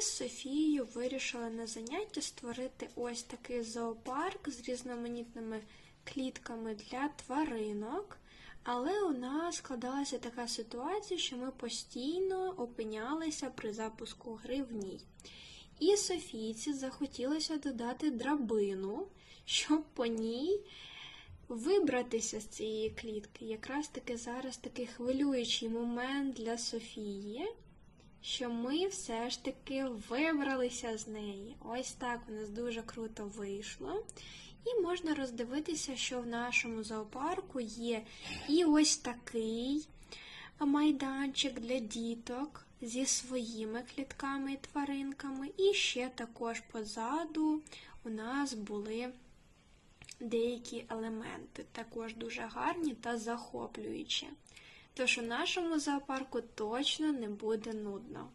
з Софією вирішили на заняття створити ось такий зоопарк з різноманітними клітками для тваринок. Але у нас складалася така ситуація, що ми постійно опинялися при запуску гри в ній. І Софійці захотілося додати драбину, щоб по ній вибратися з цієї клітки. Якраз таки зараз такий хвилюючий момент для Софії, що ми все ж таки вибралися з неї. Ось так у нас дуже круто вийшло. І можна роздивитися, що в нашому зоопарку є і ось такий майданчик для діток зі своїми клітками і тваринками. І ще також позаду у нас були деякі елементи, також дуже гарні та захоплюючі. Тож у нашому зоопарку точно не буде нудно.